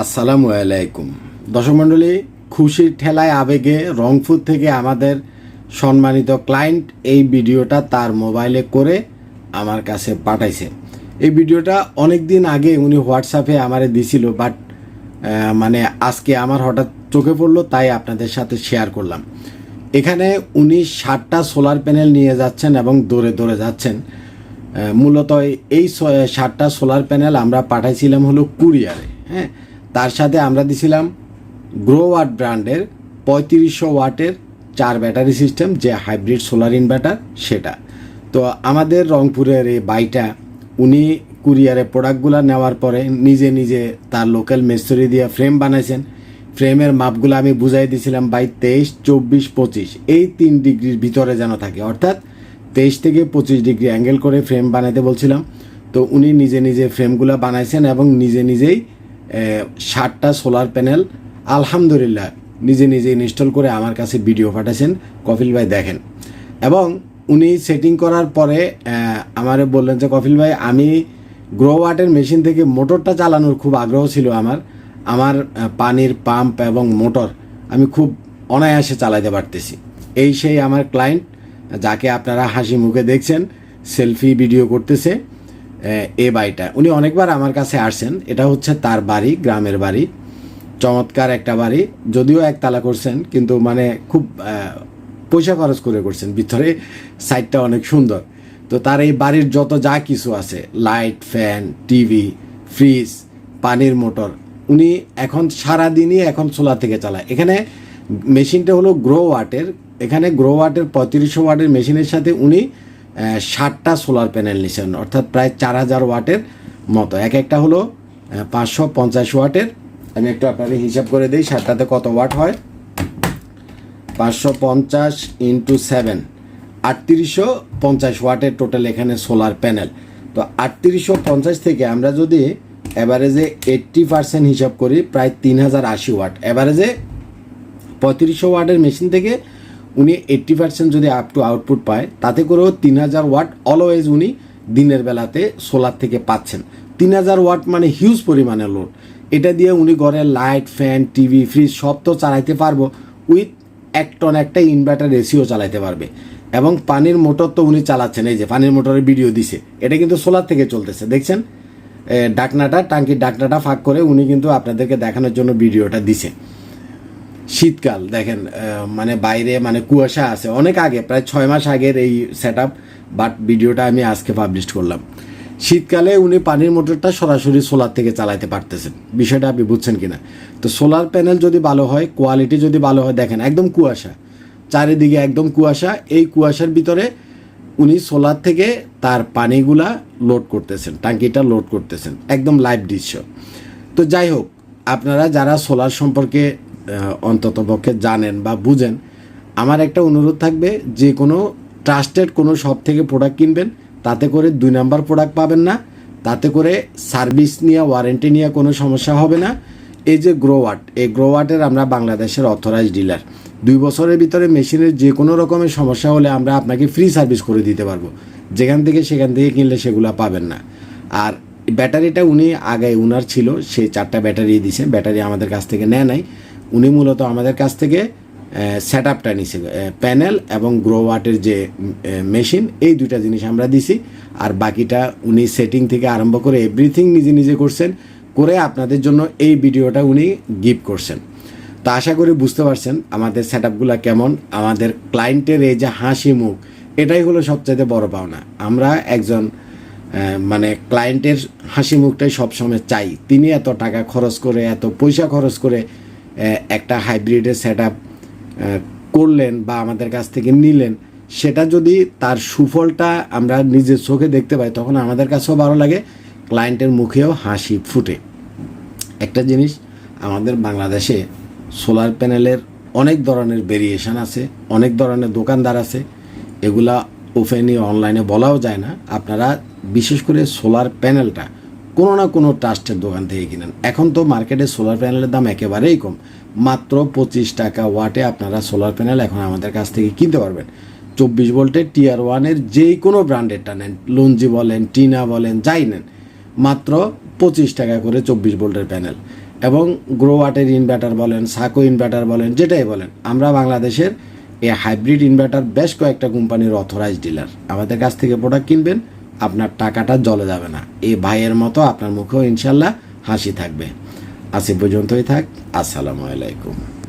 আসসালামু আলাইকুম। দর্শক মণ্ডলী, খুশির ঠেলায় আবেগে রংপুর থেকে আমাদের সম্মানিত ক্লায়েন্ট এই ভিডিওটা তার মোবাইলে করে আমার কাছে পাঠাইছে। এই ভিডিওটা অনেক দিন আগে উনি হোয়াটসঅ্যাপে আমারে দিছিল, বাট মানে আজকে আমার হঠাৎ চোখে পড়ল, তাই আপনাদের সাথে শেয়ার করলাম। এখানে উনি ষাটটা সোলার প্যানেল নিয়ে যাচ্ছেন এবং দৌড়ে দৌড়ে যাচ্ছেন। মূলত এই ষাটটা সোলার প্যানেল আমরা পাঠাইছিলাম হলো কুরিয়ারে হ্যাঁ? তার সাথে আমরা দিছিলাম গ্রো ওয়াট ব্র্যান্ডের পঁয়ত্রিশশো ওয়াটের চার ব্যাটারি সিস্টেম, যে হাইব্রিড সোলার ইনভার্টার সেটা। তো আমাদের রংপুরের এই বাইটা উনি কুরিয়ারে প্রোডাক্টগুলো নেওয়ার পরে নিজে নিজে তার লোকাল মেস্তরি দিয়ে ফ্রেম বানাইছেন। ফ্রেমের মাপগুলো আমি বুঝাই দিয়েছিলাম বাই তেইশ, চব্বিশ, পঁচিশ। এই তিন ডিগ্রির ভিতরে যেন থাকে, অর্থাৎ তেইশ থেকে পঁচিশ ডিগ্রি অ্যাঙ্গেল করে ফ্রেম বানাইতে বলছিলাম। তো উনি নিজে নিজে ফ্রেমগুলো বানাইছেন এবং নিজে নিজেই ষাটটা সোলার প্যানেল আলহামদুলিল্লাহ, নিজে নিজে ইনস্টল করে আমার কাছে ভিডিও পাঠাইছেন, কপিল ভাই দেখেন। এবং উনি সেটিং করার পরে আমারে বললেন যে, কপিল ভাই, আমি গ্রো ওয়াটের মেশিন থেকে মোটরটা চালানোর খুব আগ্রহ ছিল আমার। আমার পানির পাম্প এবং মোটর আমি খুব অনায়াসে চালাতে পারতেছি। এই সেই আমার ক্লায়েন্ট যাকে আপনারা হাসি মুখে দেখছেন সেলফি ভিডিও করতেছে। এ বাড়িটা। উনি অনেকবার আমার কাছে আসছেন। এটা হচ্ছে তার বাড়ি, গ্রামের বাড়ি। চমৎকার একটা বাড়ি। যদিও একতলা করছেন, কিন্তু মানে খুব পয়সা খরচ করে করছেন। ভিতরে সাইডটা অনেক সুন্দর। তো তার এই বাড়ির যত যা কিছু আছে লাইট ফ্যান টিভি ফ্রিজ পানির মোটর উনি এখন সারাদিনই এখন সোলার থেকে চালায়। এখানে মেশিনটা হলো গ্রো ওয়াটের এখানে গ্রো ওয়াটের পঁয়ত্রিশশো ওয়াটের মেশিনের সাথে উনি ষাটটা সোলার প্যানেল নিছেন, অর্থাৎ প্রায় চার হাজার ওয়াটের মতো। এক একটা হলো পাঁচশো পঞ্চাশ ওয়াটের। আমি একটু আপনাদের হিসাব করে দিই, ষাটটাতে কত ওয়াট হয়? পাঁচশো পঞ্চাশ ইন্টু সেভেন আটত্রিশশো পঞ্চাশ ওয়াটের টোটাল এখানে সোলার প্যানেল তো আটত্রিশশো পঞ্চাশ থেকে আমরা যদি অ্যাভারেজে এইট্টি পার্সেন্ট হিসাব করি, প্রায় তিন হাজার আশি ওয়াট। অ্যাভারেজে পঁয়ত্রিশশো ওয়াটের মেশিন থেকে উনি এইট্টি পার্সেন্ট যদি আপ টু আউটপুট পায়, তাতে করেও তিন হাজার ওয়াট অলওয়েজ উনি দিনের বেলাতে সোলার থেকে পাচ্ছেন। তিন হাজার ওয়াট মানে হিউজ পরিমাণে লোড এটা দিয়ে উনি ঘরে লাইট ফ্যান টিভি ফ্রিজ সব তো চালাইতে পারব উইথ এক টন একটা ইনভার্টার এসিও চালাইতে পারবে। এবং পানির মোটর তো উনি চালাচ্ছেন, এই যে পানির মোটরের ভিডিও দিছে। এটা কিন্তু সোলার থেকে চলতেছে, দেখছেন? ডাকনাটা, টাঙ্কির ডাকনাটা ফাঁক করে উনি কিন্তু আপনাদেরকে দেখানোর জন্য ভিডিওটা দিছে। শীতকাল, দেখেন মানে বাইরে মানে কুয়াশা আছে। অনেক আগে, প্রায় ছয় মাস আগের এই সেট আপ বাট ভিডিওটা আমি আজকে পাবলিশ করলাম। শীতকালে উনি পানির মোটরটা সরাসরি সোলার থেকে চালাতে পারতেছেন। বিষয়টা আপনি বুঝছেন কি না তো সোলার প্যানেল যদি ভালো হয় কোয়ালিটি যদি ভালো হয়, দেখেন, একদম কুয়াশা। চারিদিকে একদম কুয়াশা। এই কুয়াশার ভিতরে উনি সোলার থেকে তার পানিগুলা লোড করতেছেন টাঙ্কিটা লোড করতেছেন। একদম লাইভ দৃশ্য। তো যাই হোক, আপনারা যারা সোলার সম্পর্কে অন্তত পক্ষে জানেন বা বুঝেন, আমার একটা অনুরোধ থাকবে, যে কোনো ট্রাস্টেড কোনো শপ থেকে প্রোডাক্ট কিনবেন, তাতে করে দুই নাম্বার প্রোডাক্ট পাবেন না, তাতে করে সার্ভিস নিয়ে ওয়ারেন্টি নিয়ে কোনো সমস্যা হবে না। এই যে গ্রোওয়াট এই গ্রোওয়াটের আমরা বাংলাদেশের অথরাইজ ডিলার দুই বছরের ভিতরে মেশিনের যে কোনো রকমের সমস্যা হলে আমরা আপনাকে ফ্রি সার্ভিস করে দিতে পারব। যেখান থেকে সেখান থেকে কিনলে সেগুলো পাবেন না। আর ব্যাটারিটা উনি আগে উনার ছিল সেই চারটা ব্যাটারি দিছে ব্যাটারি আমাদের কাছ থেকে নেয় নাই। উনি মূলত আমাদের কাছ থেকে সেট আপটা নিছে প্যানেল এবং গ্রো ওয়াটের যে মেশিন এই দুইটা জিনিস আমরা দিছি। আর বাকিটা উনি সেটিং থেকে আরম্ভ করে এভরিথিং নিজে নিজে করছেন, করে আপনাদের জন্য এই ভিডিওটা উনি গিফট করছেন। তো আশা করি বুঝতে পারছেন আমাদের সেট আপগুলো কেমন, আমাদের ক্লায়েন্টের এই যে হাসি মুখ, এটাই হলো সবচাইতে বড় পাওনা। আমরা একজন মানে ক্লায়েন্টের হাসি মুখটাই সবসময় চাই। তিনি এত টাকা খরচ করে, এত পয়সা খরচ করে একটা হাইব্রিডের সেট করলেন বা আমাদের কাছ থেকে নিলেন, সেটা যদি তার সুফলটা আমরা নিজের চোখে দেখতে পাই, তখন আমাদের কাছেও ভালো লাগে ক্লায়েন্টের মুখেও হাসি ফুটে। একটা জিনিস, আমাদের বাংলাদেশে সোলার প্যানেলের অনেক ধরনের ভেরিয়েশন আছে, অনেক ধরনের দোকানদার আছে, এগুলা ওপেনই অনলাইনে বলাও যায় না। আপনারা বিশেষ করে সোলার প্যানেলটা কোনো না কোনো ট্রাস্টের দোকান থেকে কিনেন। এখন তো মার্কেটে সোলার প্যানেলের দাম একেবারেই কম। মাত্র পঁচিশ টাকা ওয়াটে আপনারা সোলার প্যানেল এখন আমাদের কাছ থেকে কিনতে পারবেন। চব্বিশ ভোল্টের টিয়ার ওয়ানের যেই কোনো ব্র্যান্ডেরটা নেন। লঞ্জি বলেন টিনা বলেন, যাই নেন। মাত্র পঁচিশ টাকা করে চব্বিশ ভোল্টের প্যানেল এবং গ্রোওয়াটের ইনভার্টার বলেন সাকো ইনভার্টার বলেন, যেটাই বলেন, আমরা বাংলাদেশের এই হাইব্রিড ইনভার্টার বেশ কয়েকটা কোম্পানির অথরাইজ ডিলার আমাদের কাছ থেকে প্রোডাক্ট কিনবেন আপনার টাকাটা জলে যাবে না। এই ভাইয়ের মতো আপনার মুখেও ইনশাল্লাহ হাসি থাকবে। আসি পর্যন্তই থাক। আসসালামু আলাইকুম।